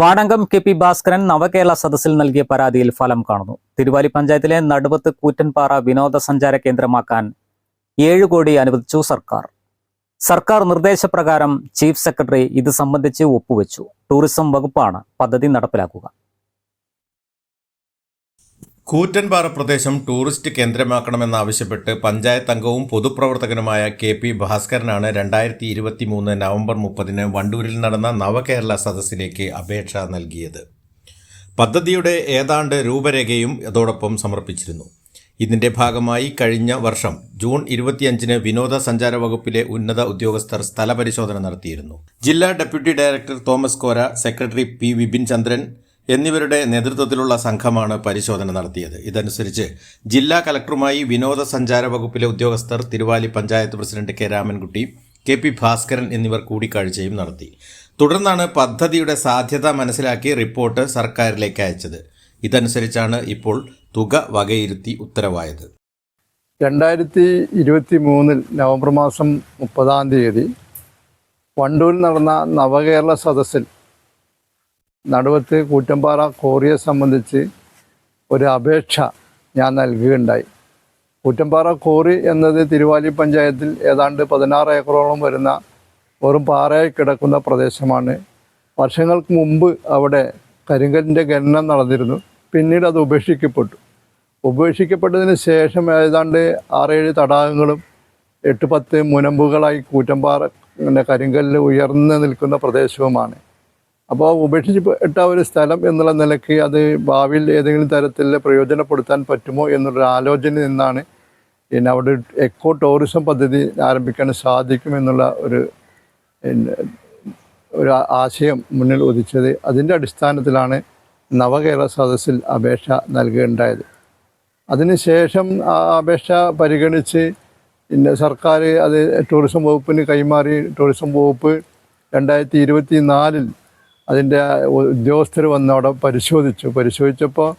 വാടങ്കം K P Bhaskaran Navakerala സദസ്സിൽ നൽകിയ പരാതിയിൽ ഫലം കാണുന്നു. തിരുവാലി പഞ്ചായത്തിലെ നടുവത്ത് കൂറ്റൻപാറ വിനോദസഞ്ചാര കേന്ദ്രമാക്കാൻ ഏഴ് കോടി അനുവദിച്ചു സർക്കാർ. സർക്കാർ നിർദ്ദേശപ്രകാരം ചീഫ് സെക്രട്ടറി ഇത് സംബന്ധിച്ച് ഒപ്പുവെച്ചു. ടൂറിസം വകുപ്പാണ് പദ്ധതി നടപ്പിലാക്കുക. കൂറ്റൻപാറ പ്രദേശം ടൂറിസ്റ്റ് കേന്ദ്രമാക്കണമെന്നാവശ്യപ്പെട്ട് പഞ്ചായത്ത് അംഗവും പൊതുപ്രവർത്തകനുമായ കെ പി ഭാസ്കരനാണ് രണ്ടായിരത്തി ഇരുപത്തി മൂന്ന് നവംബർ മുപ്പതിന് വണ്ടൂരിൽ നടന്ന നവകേരള സദസ്സിലേക്ക് അപേക്ഷ നൽകിയത്. പദ്ധതിയുടെ ഏതാണ്ട് രൂപരേഖയും അതോടൊപ്പം സമർപ്പിച്ചിരുന്നു. ഇതിന്റെ ഭാഗമായി കഴിഞ്ഞ വർഷം ജൂൺ ഇരുപത്തിയഞ്ചിന് വിനോദസഞ്ചാര വകുപ്പിലെ ഉന്നത ഉദ്യോഗസ്ഥർ സ്ഥലപരിശോധന നടത്തിയിരുന്നു. ജില്ലാ deputy director Thomas Kora secretary P Vipin Chandran എന്നിവരുടെ നേതൃത്വത്തിലുള്ള സംഘമാണ് പരിശോധന നടത്തിയത്. ഇതനുസരിച്ച് ജില്ലാ കലക്ടറുമായി വിനോദസഞ്ചാര വകുപ്പിലെ ഉദ്യോഗസ്ഥർ Thiruvali panchayat president K Ramankutty K P Bhaskaran എന്നിവർ കൂടിക്കാഴ്ചയും നടത്തി. തുടർന്നാണ് പദ്ധതിയുടെ സാധ്യത മനസ്സിലാക്കി റിപ്പോർട്ട് സർക്കാരിലേക്ക് അയച്ചത്. ഇതനുസരിച്ചാണ് ഇപ്പോൾ തുക വകയിരുത്തി ഉത്തരവായത്. രണ്ടായിരത്തി ഇരുപത്തി മൂന്നിൽ നവംബർ മാസം മുപ്പതാം തീയതി വണ്ടൂരിൽ നടന്ന നവകേരള സദസ്സിൽ നടുവത്ത് കൂറ്റമ്പാറ കോറിയെ സംബന്ധിച്ച് ഒരു അപേക്ഷ ഞാൻ നൽകുകയുണ്ടായി. കൂറ്റമ്പാറ കോറി എന്നത് തിരുവാലി പഞ്ചായത്തിൽ ഏതാണ്ട് പതിനാറ് ഏക്കറോളം വരുന്ന വെറും പാറയായി കിടക്കുന്ന പ്രദേശമാണ്. വർഷങ്ങൾക്ക് മുമ്പ് അവിടെ കരിങ്കലിന്റെ ഖനനം നടന്നിരുന്നു. പിന്നീട് അത് ഉപേക്ഷിക്കപ്പെട്ടു. ഉപേക്ഷിക്കപ്പെട്ടതിന് ശേഷം ഏതാണ്ട് ആറേഴ് തടാകങ്ങളും എട്ട് പത്ത് മുനമ്പുകളായി കൂറ്റമ്പാറ പിന്നെ കരിങ്കല്ല് ഉയർന്നു നിൽക്കുന്ന പ്രദേശവുമാണ്. അപ്പോൾ ഉപേക്ഷിച്ചിട്ട ഒരു സ്ഥലം എന്നുള്ള നിലയ്ക്ക് അത് ഭാവിയിൽ ഏതെങ്കിലും തരത്തിൽ പ്രയോജനപ്പെടുത്താൻ പറ്റുമോ എന്നുള്ളൊരു ആലോചന നിന്നാണ് പിന്നെ അവിടെ എക്കോ ടൂറിസം പദ്ധതി ആരംഭിക്കാൻ സാധിക്കുമെന്നുള്ള ഒരു ഒരു ആശയം മുന്നിൽ ഉദിച്ചത്. അതിന്റെ അടിസ്ഥാനത്തിലാണ് നവകേരള സദസ്സിൽ അപേക്ഷ നൽകുകയുണ്ടായത് അതിനുശേഷം ആ അപേക്ഷ പരിഗണിച്ച് പിന്നെ സർക്കാർ അത് ടൂറിസം വകുപ്പിന് കൈമാറി. ടൂറിസം വകുപ്പ് രണ്ടായിരത്തി ഇരുപത്തി നാലിൽ അതിന്റെ ഉദ്യോഗസ്ഥർ വന്ന് അവിടെ പരിശോധിച്ചു. പരിശോധിച്ചപ്പോൾ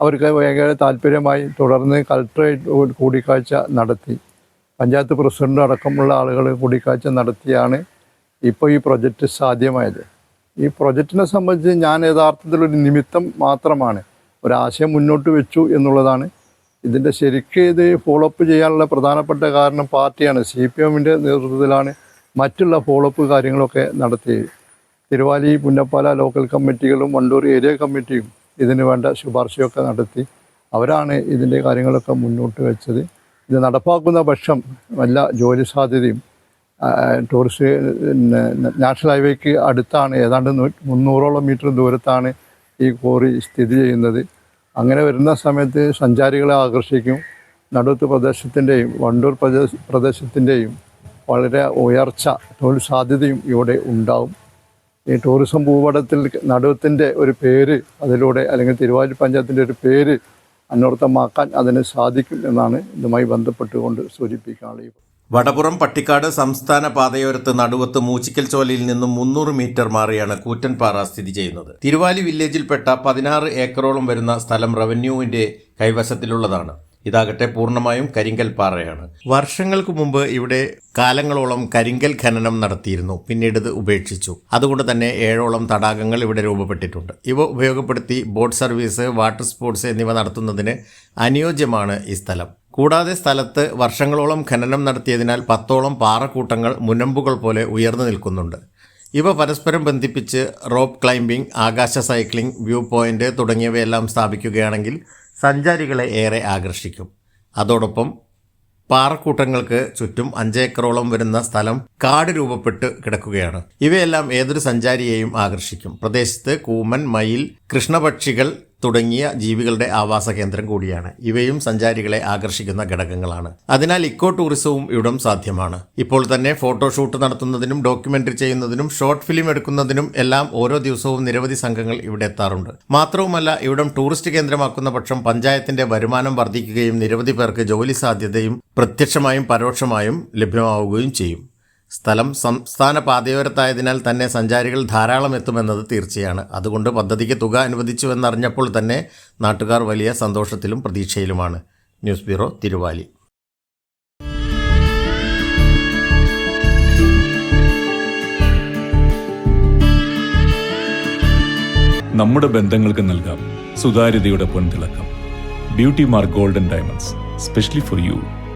അവർക്ക് ഭയങ്കര താല്പര്യമായി തുടർന്ന് കളക്ടറേറ്റ് കൂടിക്കാഴ്ച നടത്തി. പഞ്ചായത്ത് പ്രസിഡന്റ് അടക്കമുള്ള ആളുകൾ കൂടിക്കാഴ്ച നടത്തിയാണ് ഇപ്പോൾ ഈ പ്രൊജക്റ്റ് സാധ്യമായത്. ഈ പ്രൊജക്റ്റിനെ സംബന്ധിച്ച് ഞാൻ യഥാർത്ഥത്തിൽ ഒരു നിമിത്തം മാത്രമാണ് ഒരാശയം മുന്നോട്ട് വെച്ചു എന്നുള്ളതാണ്. ഇതിന്റെ ശരിക്ക് ഇത് ഫോളോ അപ്പ് ചെയ്യാനുള്ള പ്രധാനപ്പെട്ട കാരണം പാർട്ടിയാണ്. സി പി എമ്മിന്റെ നേതൃത്വത്തിലാണ് മറ്റുള്ള ഫോളോ അപ്പ് കാര്യങ്ങളൊക്കെ നടത്തിയത്. തിരുവാലി പുന്നപ്പാല ലോക്കൽ കമ്മിറ്റികളും വണ്ടൂർ ഏരിയ കമ്മിറ്റിയും ഇതിന് വേണ്ട ശുപാർശയൊക്കെ നടത്തി. അവരാണ് ഇതിന്റെ കാര്യങ്ങളൊക്കെ മുന്നോട്ട് വെച്ചത്. ഇത് നടപ്പാക്കുന്ന പക്ഷം വല്ല ജോലി സാധ്യതയും ടൂറിസ്റ്റ് നാഷണൽ ഹൈവേക്ക് അടുത്താണ്. ഏതാണ്ട് മുന്നൂറോളം മീറ്റർ ദൂരത്താണ് ഈ കോറി സ്ഥിതി ചെയ്യുന്നത്. അങ്ങനെ വരുന്ന സമയത്ത് സഞ്ചാരികളെ ആകർഷിക്കും. നടുത്ത് പ്രദേശത്തിന്റെയും വണ്ടൂർ പ്രദേശ പ്രദേശത്തിന്റെയും വളരെ ഉയർച്ച തൊഴിൽ സാധ്യതയും ഇവിടെ ഉണ്ടാവും. ഈ ടൂറിസം ഭൂപടത്തിൽ നടുവത്തിന്റെ ഒരു പേര് അതിലൂടെ അല്ലെങ്കിൽ തിരുവാതിരി പഞ്ചായത്തിന്റെ ഒരു പേര് അന്വർത്ഥമാക്കാൻ അതിന് സാധിക്കും എന്നാണ് ഇതുമായി ബന്ധപ്പെട്ടുകൊണ്ട് സൂചിപ്പിക്കാനുള്ള വടപുറം പട്ടിക്കാട് സംസ്ഥാന പാതയോരത്ത് നടുവത്ത് മൂച്ചിക്കൽ ചോലയിൽ നിന്നും മുന്നൂറ് മീറ്റർ മാറിയാണ് കൂറ്റൻപാറ സ്ഥിതി ചെയ്യുന്നത്. തിരുവാലി വില്ലേജിൽപ്പെട്ട പതിനാറ് ഏക്കറോളം വരുന്ന സ്ഥലം റവന്യൂവിന്റെ കൈവശത്തിലുള്ളതാണ്. ഇതാകട്ടെ പൂർണമായും കരിങ്കൽ പാറയാണ്. വർഷങ്ങൾക്ക് മുമ്പ് ഇവിടെ കാലങ്ങളോളം കരിങ്കൽ ഖനനം നടത്തിയിരുന്നു. പിന്നീട് ഇത് ഉപേക്ഷിച്ചു. അതുകൊണ്ട് തന്നെ ഏഴോളം തടാകങ്ങൾ ഇവിടെ രൂപപ്പെട്ടിട്ടുണ്ട്. ഇവ ഉപയോഗപ്പെടുത്തി ബോട്ട് സർവീസ് വാട്ടർ സ്പോർട്സ് എന്നിവ നടത്തുന്നതിന് അനുയോജ്യമാണ് ഈ സ്ഥലം. കൂടാതെ സ്ഥലത്ത് വർഷങ്ങളോളം ഖനനം നടത്തിയതിനാൽ പത്തോളം പാറക്കൂട്ടങ്ങൾ മുനമ്പുകൾ പോലെ ഉയർന്നു നിൽക്കുന്നുണ്ട്. ഇവ പരസ്പരം ബന്ധിപ്പിച്ച് റോപ്പ് ക്ലൈംബിംഗ് ആകാശ സൈക്ലിംഗ് വ്യൂ പോയിന്റ് തുടങ്ങിയവയെല്ലാം സ്ഥാപിക്കുകയാണെങ്കിൽ സഞ്ചാരികളെ ഏറെ ആകർഷിക്കും. അതോടൊപ്പം പാറക്കൂട്ടങ്ങൾക്ക് ചുറ്റും അഞ്ചേക്കറോളം വരുന്ന സ്ഥലം കാട് രൂപപ്പെട്ട് കിടക്കുകയാണ്. ഇവയെല്ലാം ഏതൊരു സഞ്ചാരിയെയും ആകർഷിക്കും. പ്രദേശത്ത് കൂമൻ മയിൽ കൃഷ്ണപക്ഷികൾ തുടങ്ങിയ ജീവികളുടെ ആവാസ കേന്ദ്രം കൂടിയാണ്. ഇവയും സഞ്ചാരികളെ ആകർഷിക്കുന്ന ഘടകങ്ങളാണ്. അതിനാൽ ഇക്കോ ടൂറിസവും ഇവിടം സാധ്യമാണ്. ഇപ്പോൾ തന്നെ ഫോട്ടോഷൂട്ട് നടത്തുന്നതിനും ഡോക്യുമെന്ററി ചെയ്യുന്നതിനും ഷോർട്ട് ഫിലിം എടുക്കുന്നതിനും എല്ലാം ഓരോ ദിവസവും നിരവധി സംഘങ്ങൾ ഇവിടെ എത്താറുണ്ട്. മാത്രവുമല്ല ഇവിടം ടൂറിസ്റ്റ് കേന്ദ്രമാക്കുന്ന പക്ഷം പഞ്ചായത്തിന്റെ വരുമാനം വർദ്ധിക്കുകയും നിരവധി പേർക്ക് ജോലി സാധ്യതയും പ്രത്യക്ഷമായും പരോക്ഷമായും ലഭ്യമാവുകയും ചെയ്യും. സ്ഥലം സംസ്ഥാന പാതയോരത്തായതിനാൽ തന്നെ സഞ്ചാരികൾ ധാരാളം എത്തുമെന്നത് തീർച്ചയാണ്. അതുകൊണ്ട് പദ്ധതിക്ക് തുക അനുവദിച്ചുവെന്നറിഞ്ഞപ്പോൾ തന്നെ നാട്ടുകാർ വലിയ സന്തോഷത്തിലും പ്രതീക്ഷയിലുമാണ്. News bureau Thiruvali. നമ്മുടെ ബന്ധങ്ങൾക്ക് നൽകാം സുതാര്യതയുടെ പൊൻതിളക്കം. Beauty mark golden diamonds specially for you.